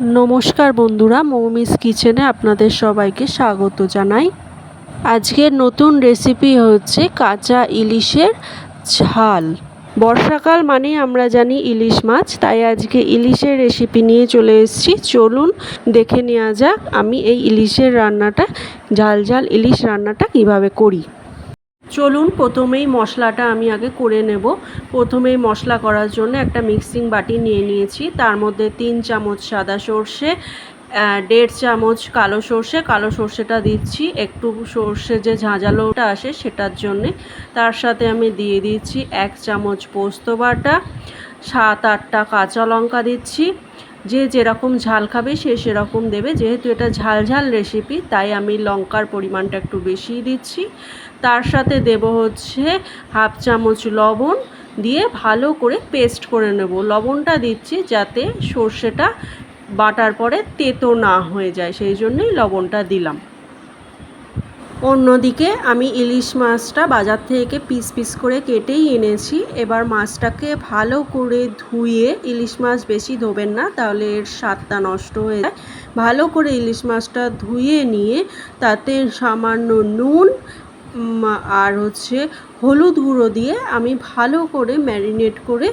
নমস্কার বন্ধুরা, মৌমিস কিচেনে আপনাদের সবাইকে স্বাগত জানাই। আজকের নতুন রেসিপি হচ্ছে কাঁচা ইলিশের ঝাল। বর্ষাকাল মানেই আমরা জানি ইলিশ মাছ, তাই আজকে ইলিশের রেসিপি নিয়ে চলে এসেছি। চলুন দেখে নেওয়া যাক আমি এই ইলিশের রান্নাটা, ঝাল ঝাল ইলিশ রান্নাটা কীভাবে করি। চলুন প্রথমেই মশলাটা আমি আগে করে নেব। প্রথমেই মশলা করার জন্য একটা মিক্সিং বাটি নিয়ে নিয়েছি। তার মধ্যে তিন চামচ সাদা সর্ষে দেড় চামচ কালো সর্ষে। কালো সর্ষেটা দিচ্ছি। একটু সর্ষে যে ঝাঁঝালোটা আসে সেটার জন্যে। তার সাথে আমি দিয়ে দিচ্ছি এক চামচ পোস্ত বাটা, সাত আটটা কাঁচা লঙ্কা দিচ্ছি। যে যেরকম ঝাল খাবে সে সেরকম দেবে। যেহেতু এটা ঝাল ঝাল রেসিপি তাই আমি লঙ্কার পরিমাণটা একটু বেশিই দিচ্ছি। তার সাথে দেব হচ্ছে হাফ চামচ লবণ দিয়ে ভালো করে পেস্ট করে নেব। লবণটা দিচ্ছি যাতে সর্ষেটা বাটার পরে তেতো না হয়ে যায়, সেই জন্যই লবণটা দিলাম। অন্যদিকে আমি ইলিশ মাছটা বাজার থেকে পিস পিস করে কেটেই এনেছি। এবার মাছটাকে ভালো করে ধুয়ে ইলিশ মাছ বেশি ধোবেন না, তাহলে এর স্বাদটা নষ্ট হয়ে যায়। ভালো করে ইলিশ মাছটা ধুয়ে নিয়ে তাতে সামান্য নুন আর হচ্ছে হলুদ গুঁড়ো দিয়ে আমি ভালো করে ম্যারিনেট করে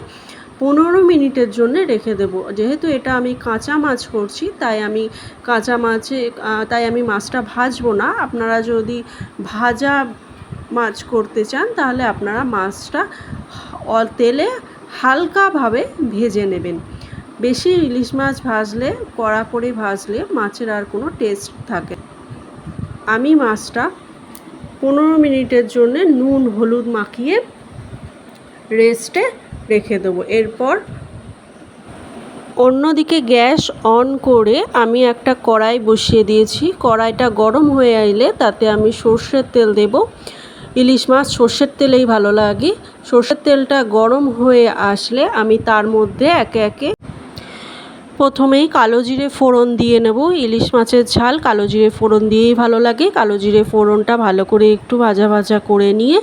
পনেরো মিনিটের জন্য রেখে দেব। যেহেতু এটা আমি কাঁচা মাছ করছি, তাই আমি কাঁচা মাছে তাই আমি মাছটা ভাজবো না। আপনারা যদি ভাজা মাছ করতে চান, তাহলে আপনারা মাছটা তেলে হালকাভাবে ভেজে নেবেন। বেশি ইলিশ মাছ ভাজলে, কড়া করে ভাজলে মাছের আর কোনো টেস্ট থাকে আমি মাছটা পনেরো মিনিটের জন্য নুন, হলুদ মাখিয়ে রেস্টে রেখে দেবো। এরপর অন্যদিকে গ্যাস অন করে আমি একটা কড়াই বসিয়ে দিয়েছি। কড়াইটা গরম হয়ে আইলে তাতে আমি সর্ষের তেল দেব। ইলিশ মাছ সর্ষের তেলেই ভালো লাগে। সর্ষের তেলটা গরম হয়ে আসলে আমি তার মধ্যে একে একে প্রথমেই কালো জিরে ফোড়ন দিয়ে নেব। ইলিশ মাছের ঝাল কালো জিরে ফোড়ন দিয়েই ভালো লাগে। কালো জিরে ফোড়নটা ভালো করে একটু ভাজা ভাজা করে নিয়ে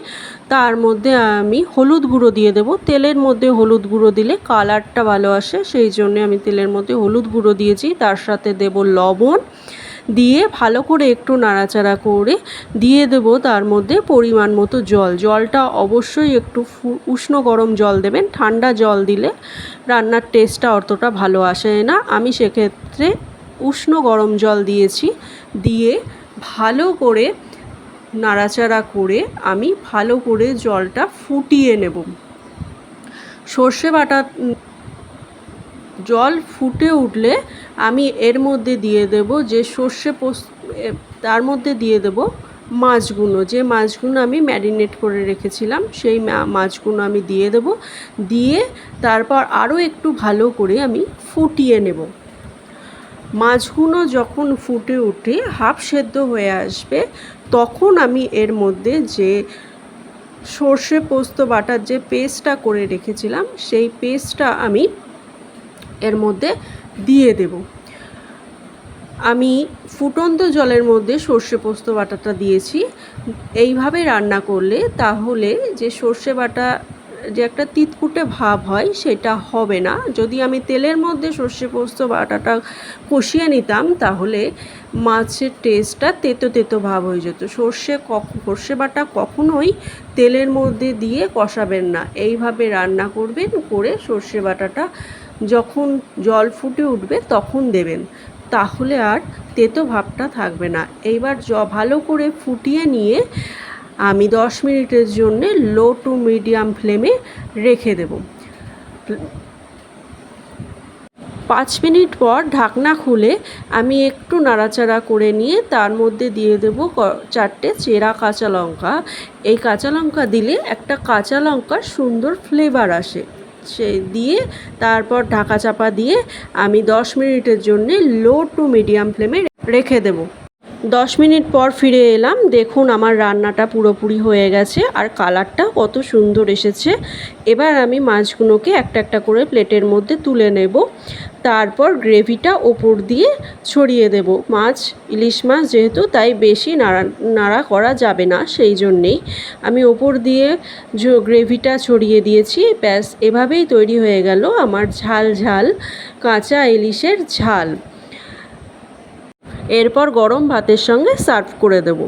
তার মধ্যে আমি হলুদ গুঁড়ো দিয়ে দেব। তেলের মধ্যে হলুদ গুঁড়ো দিলে কালারটা ভালো আসে। সেই জন্য আমি তেলের মধ্যে হলুদ গুঁড়ো দিয়েছি। তার সাথে দেব লবণ। দিয়ে ভালো করে একটু নাড়াচাড়া করে দিয়ে দেব তার মধ্যে পরিমাণ মতো জল। জলটা অবশ্যই একটু উষ্ণ গরম জল দেবেন। ঠান্ডা জল দিলে রান্নার টেস্টটা অতটা ভালো আসে না। আমি সেক্ষেত্রে উষ্ণ গরম জল দিয়েছি। দিয়ে ভালো করে নাড়াচাড়া করে আমি ভালো করে জলটা ফুটিয়ে নেব। সর্ষে বাটা জল ফুটে উঠলে আমি এর মধ্যে দিয়ে দেব যে সর্ষে পোস্ত তার মধ্যে দিয়ে দেব মাছগুলো যে মাছগুলো আমি ম্যারিনেট করে রেখেছিলাম, সেই মাছগুলো আমি দিয়ে দেব। দিয়ে তারপর আরও একটু ভালো করে আমি ফুটিয়ে নেব। মাছগুলো যখন ফুটে উঠে হাফ সেদ্ধ হয়ে আসবে, তখন আমি এর মধ্যে যে সর্ষে পোস্ত বাটার যে পেস্টটা করে রেখেছিলাম, সেই পেস্টটা আমি এর মধ্যে দিয়ে দেব। আমি ফুটন্ত জলের মধ্যে সর্ষে পোস্ত বাটাটা দিয়েছি। এইভাবে রান্না করলে তাহলে যে সর্ষে বাটা, যে একটা তিতকুটে ভাব হয় সেটা হবে না। যদি আমি তেলের মধ্যে সর্ষে পোস্ত বাটাটা কষিয়ে নিতাম, তাহলে মাছের টেস্টটা তেতো তেতো ভাব হয়ে যেত। সর্ষে সর্ষে বাটা কখনোই তেলের মধ্যে দিয়ে কষাবেন না। এইভাবে রান্না করবেন, করে সর্ষে বাটাটা যখন জল ফুটে উঠবে তখন দেবেন। তাহলে আর তেতো ভাবটা থাকবে না। এইবার জ, ভালো করে ফুটিয়ে নিয়ে আমি দশ মিনিটের জন্যে লো টু মিডিয়াম ফ্লেমে রেখে দেব। পাঁচ মিনিট পর ঢাকনা খুলে আমি একটু নাড়াচাড়া করে নিয়ে তার মধ্যে দিয়ে দেব চারটে চেরা কাঁচা লঙ্কা। এই কাঁচা লঙ্কা দিলে একটা কাঁচা লঙ্কার সুন্দর ফ্লেভার আসে। সে দিয়ে তারপর ঢাকা চাপা দিয়ে আমি দশ মিনিটের জন্য লো টু মিডিয়াম ফ্লেমে রেখে দেব। দশ মিনিট পর ফিরে এলাম, দেখুন আমার রান্নাটা পুরোপুরি হয়ে গেছে আর কালারটা কত সুন্দর এসেছে। এবার আমি মাছগুলোকে একটা একটা করে প্লেটের মধ্যে তুলে নেব। তারপর গ্রেভিটা ওপর দিয়ে ছড়িয়ে দেব। মাছ, ইলিশ মাছ যেহেতু, তাই বেশি নাড়া নাড়া করা যাবে না সেই জন্যেই। আমি ওপর দিয়ে গ্রেভিটা ছড়িয়ে দিয়েছি। ব্যাস, এভাবেই তৈরি হয়ে গেল আমার ঝাল ঝাল কাঁচা ইলিশের ঝাল। এরপর গরম ভাতের সঙ্গে সার্ভ করে দেবো।